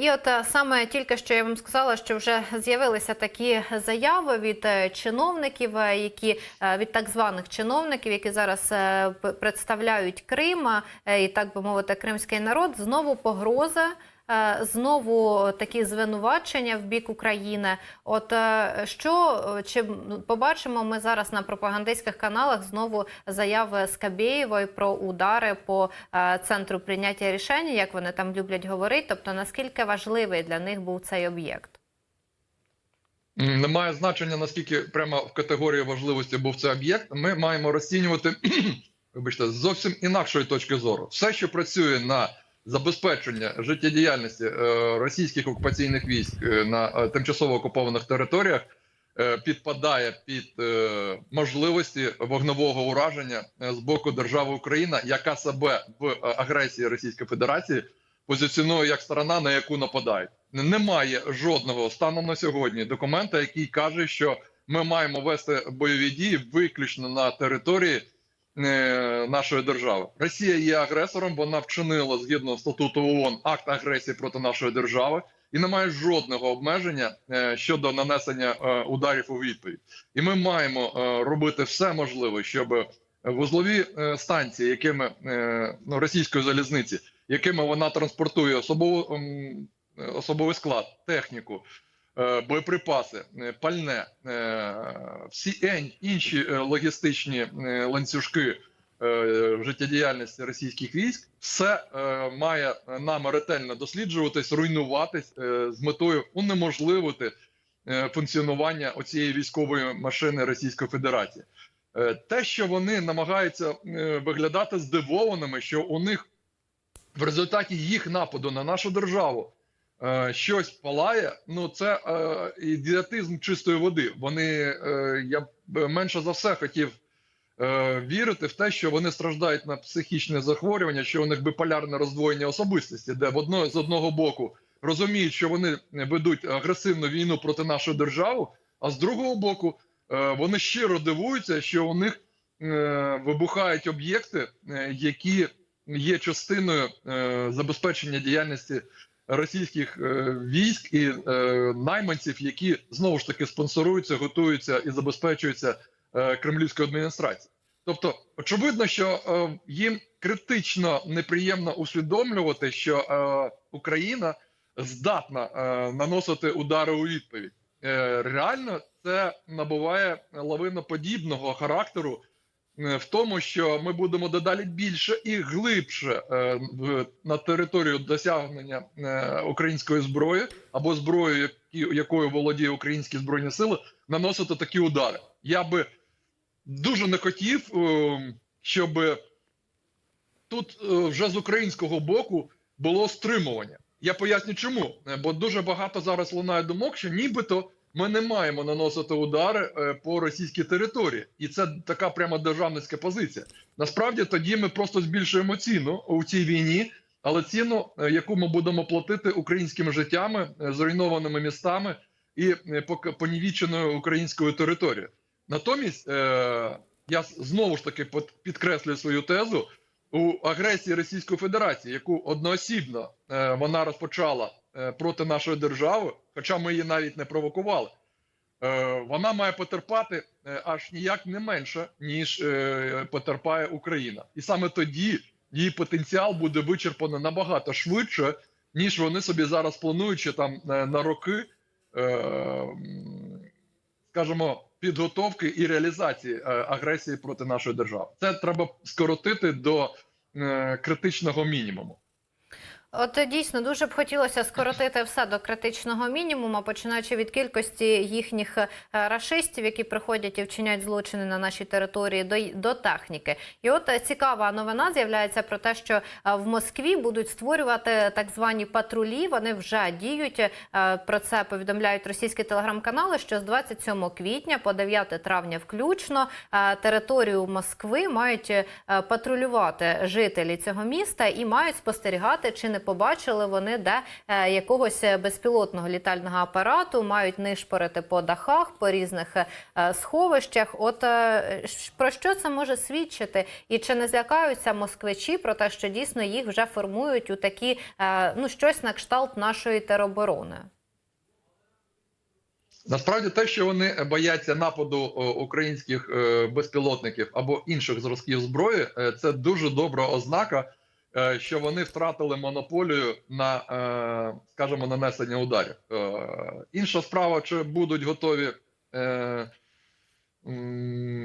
І от е, саме тільки що я вам сказала, що вже з'явилися такі заяви від е, чиновників, е, які від так званих чиновників, які зараз представляють Крим і так би мовити, кримський народ. Знову погрози. Е, Знову такі звинувачення в бік України. От е, що чи побачимо ми зараз на пропагандистських каналах знову заяви Скабєєвої про удари по е, центру прийняття рішень, як вони там люблять говорити. Тобто наскільки важливий для них був цей об'єкт? Немає значення, наскільки прямо в категорії важливості був цей об'єкт. Ми маємо розцінювати вибачте, зовсім інакшої точки зору. Все, що працює на забезпечення життєдіяльності е, російських окупаційних військ е, на е, тимчасово окупованих територіях, підпадає під можливості вогневого ураження з боку держави Україна, яка себе в агресії Російської Федерації позиціонує як сторона, на яку нападають. Немає жодного станом на сьогодні документа, який каже, що ми маємо вести бойові дії виключно на території нашої держави. Росія є агресором. Вона вчинила згідно статуту ООН акт агресії проти нашої держави і немає жодного обмеження е, щодо нанесення е, ударів у відповідь. І ми маємо е, робити все можливе, щоб вузлові е, станції, якими е, ну, російської залізниці, якими вона транспортує особову, е, особовий склад, техніку, е, боєприпаси, е, пальне, е, всі інші е, логістичні е, ланцюжки е, життєдіяльності російських військ, все е, має нами ретельно досліджуватись, руйнуватись е, з метою унеможливити е, функціонування оцієї військової машини Російської Федерації. Е, Те, що вони намагаються е, виглядати здивованими, що у них в результаті їх нападу на нашу державу е, щось палає, ну це е, ідіотизм чистої води. Вони е, я б менше за все хотів е, вірити в те, що вони страждають на психічне захворювання, що у них биполярне роздвоєння особистості, де в одно, з одного боку розуміють, що вони ведуть агресивну війну проти нашої держави, а з другого боку е, вони щиро дивуються, що у них е, вибухають об'єкти, е, які є частиною е, забезпечення діяльності російських е, військ і е, найманців, які знову ж таки спонсоруються, готуються і забезпечуються е, кремлівською адміністрацією. Тобто, очевидно, що їм критично неприємно усвідомлювати, що Україна здатна наносити удари у відповідь. Реально це набуває лавиноподібного характеру в тому, що ми будемо дедалі більше і глибше е, в, на територію досягнення е, української зброї або зброї, якою володіє українські збройні сили, наносити такі удари. Я би дуже не хотів, е, щоб тут е, вже з українського боку було стримування. Я поясню, чому. Е, Бо дуже багато зараз лунає думок, що нібито ми не маємо наносити удари е, по російській території, і це така прямо державницька позиція. Насправді тоді ми просто збільшуємо ціну у цій війні, але ціну, е, яку ми будемо платити українськими життями, е, зруйнованими містами і понівіченою українською територією. Натомість я знову ж таки підкреслюю свою тезу у агресії Російської Федерації, яку одноосібно вона розпочала проти нашої держави, хоча ми її навіть не провокували. Е, вона має потерпати е, аж ніяк не менше, ніж е, потерпає Україна, і саме тоді її потенціал буде вичерпано набагато швидше, ніж вони собі зараз планують ще там на роки, скажімо, підготовки і реалізації агресії проти нашої держави. Це треба скоротити до критичного мінімуму. От е, дійсно дуже б хотілося скоротити все до критичного мінімуму, починаючи від кількості їхніх е, рашистів, які приходять і вчиняють злочини на нашій території, до, до техніки. І от е, цікава новина з'являється про те, що в Москві будуть створювати так звані патрулі. Вони вже діють. Про це повідомляють російські телеграм-канали. Що з 27 квітня по 9 травня, включно територію Москви мають патрулювати жителі цього міста і мають спостерігати, чи не не побачили вони де е, якогось е, безпілотного літального апарату, мають нишпорити по дахах, по різних е, сховищах. От про що це може свідчити? І чи не злякаються москвичі про те, що дійсно їх вже формують у такі ну щось на кшталт нашої тероборони? Насправді те, що вони бояться нападу українських безпілотників або інших зразків зброї, це дуже добра ознака, що вони втратили монополію на, е, скажімо, нанесення ударів. Е, Інша справа, чи будуть готові е,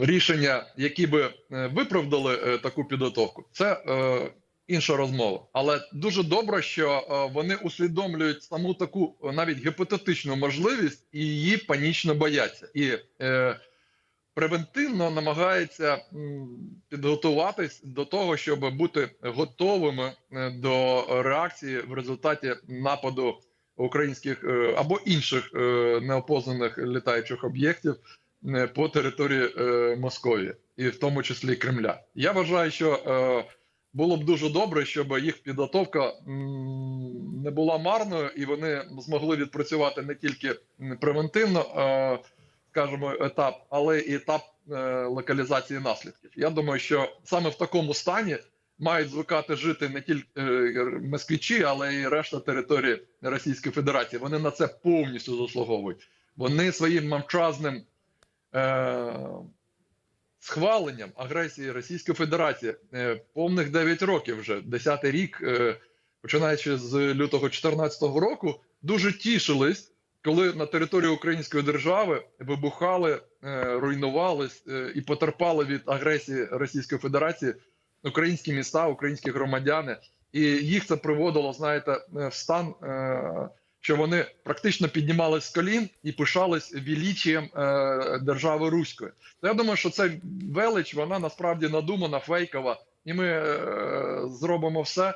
рішення, які би е, виправдали е, таку підготовку, це е, інша розмова. Але дуже добре, що е, вони усвідомлюють саму таку е, навіть гіпотетичну можливість і її панічно бояться. І е, превентивно намагаються м, підготуватись до того, щоб бути готовими е, до реакції в результаті нападу українських е, або інших е, неопознаних літаючих об'єктів по території Московії, і в тому числі Кремля. Я вважаю, що було б дуже добре, щоб їх підготовка не була марною, і вони змогли відпрацювати не тільки превентивно, скажімо, етап, але і етап е, локалізації наслідків. Я думаю, що саме в такому стані мають звикати жити не тільки е, москвичі, але й решта території Російської Федерації. Вони на це повністю заслуговують. Вони своїм мовчазним е, схваленням агресії Російської Федерації е, повних 9 років вже 10-й рік, е, починаючи з лютого 2014 року, дуже тішились, коли на території Української держави вибухали, е, руйнувались е, і потерпали від агресії Російської Федерації українські міста, українські громадяни, і їх це приводило, знаєте, е, в стан. Що вони практично піднімались з колін і пишались величієм держави Руської. То я думаю, що ця велич вона насправді надумана, фейкова, і ми зробимо все,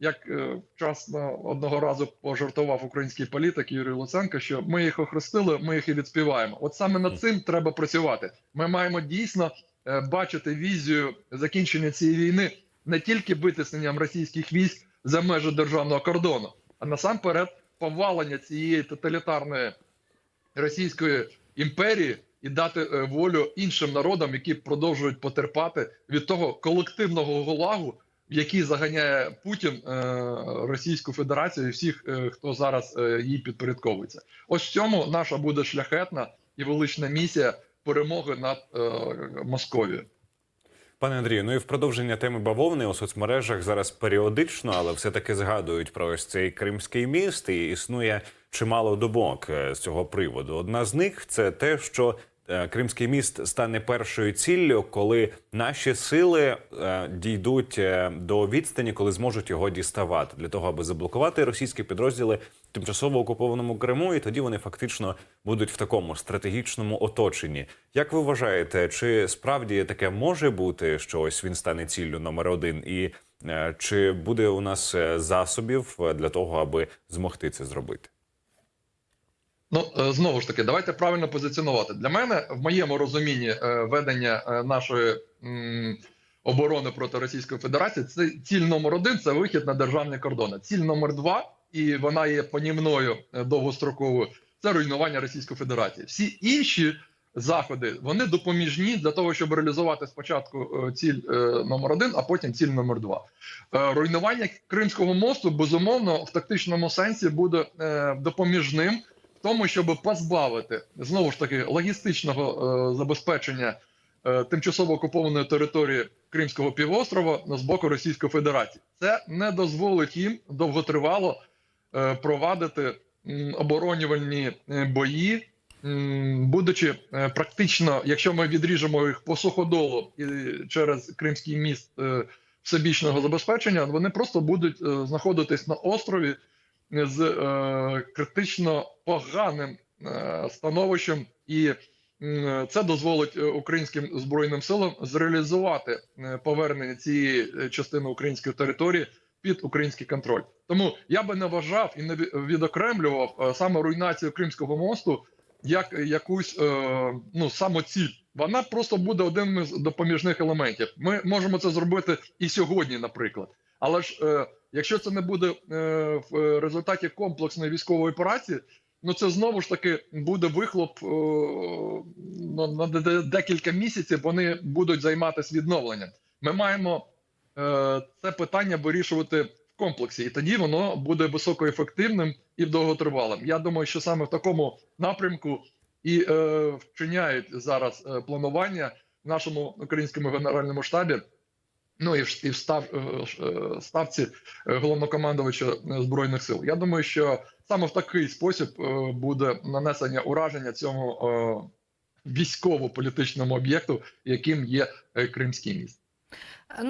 як е, вчасно одного разу пожартував український політик Юрій Луценко, що ми їх охрестили, ми їх і відспіваємо. От саме над цим треба працювати. Ми маємо дійсно е, бачити візію закінчення цієї війни не тільки витисненням російських військ за межі державного кордону, а насамперед повалення цієї тоталітарної російської імперії і дати е, волю іншим народам, які продовжують потерпати від того колективного голагу, в який заганяє Путін е, Російську Федерацію і всіх, е, хто зараз е, їй підпорядковується. Ось цьому наша буде шляхетна і велична місія перемоги над Московією. Пане Андрію, ну і в продовження теми бавовни у соцмережах зараз періодично, але все таки згадують про ось цей кримський міст, і існує чимало думок з цього приводу. Одна з них це те, що Кримський міст стане першою ціллю, коли наші сили е, дійдуть е, до відстані, коли зможуть його діставати для того, аби заблокувати російські підрозділи в тимчасово окупованому Криму, і тоді вони фактично будуть в такому стратегічному оточенні. Як ви вважаєте, чи справді таке може бути, що ось він стане ціллю номер один, і е, чи буде у нас е, засобів е, для того, аби змогти це зробити? Ну е, знову ж таки, давайте правильно позиціонувати. Для мене, в моєму розумінні е, ведення е, нашої оборони проти Російської Федерації, це ціль номер один це вихід на державні кордони. Ціль номер два, і вона є понімною довгостроковою. Це руйнування Російської Федерації. Всі інші заходи вони допоміжні для того, щоб реалізувати спочатку ціль номер один, а потім ціль номер два. Руйнування Кримського мосту безумовно в тактичному сенсі буде допоміжним тому, щоб позбавити знову ж таки логістичного е, забезпечення е, тимчасово окупованої території Кримського півострова з боку Російської Федерації. Це не дозволить їм довготривало е, провадити оборонювальні бої, будучи практично, якщо ми відріжемо їх по суходолу і через Кримський міст всебічного забезпечення, вони просто будуть знаходитись на острові з критично поганим е, становищем, і це дозволить е, українським збройним силам зреалізувати е, повернення цієї частини української території під український контроль. Тому я би не вважав і не відокремлював саме руйнацію Кримського мосту як якусь ну самоціль. Вона просто буде одним із допоміжних елементів. Ми можемо це зробити і сьогодні, наприклад. Але ж е, якщо це не буде е, в результаті комплексної військової операції, ну це знову ж таки буде вихлоп е, на, на де- де- декілька місяців. Вони будуть займатися відновленням. Ми маємо е, це питання вирішувати в комплексі, і тоді воно буде високоефективним і довготривалим. Я думаю, що саме в такому напрямку і е, вчиняють зараз планування в нашому українському генеральному штабі. Ну і в, і в став, е, е, ставці е, головнокомандувача збройних сил. Я думаю, що саме в такий спосіб буде нанесення ураження цьому військово-політичному об'єкту, яким є Кримський міст.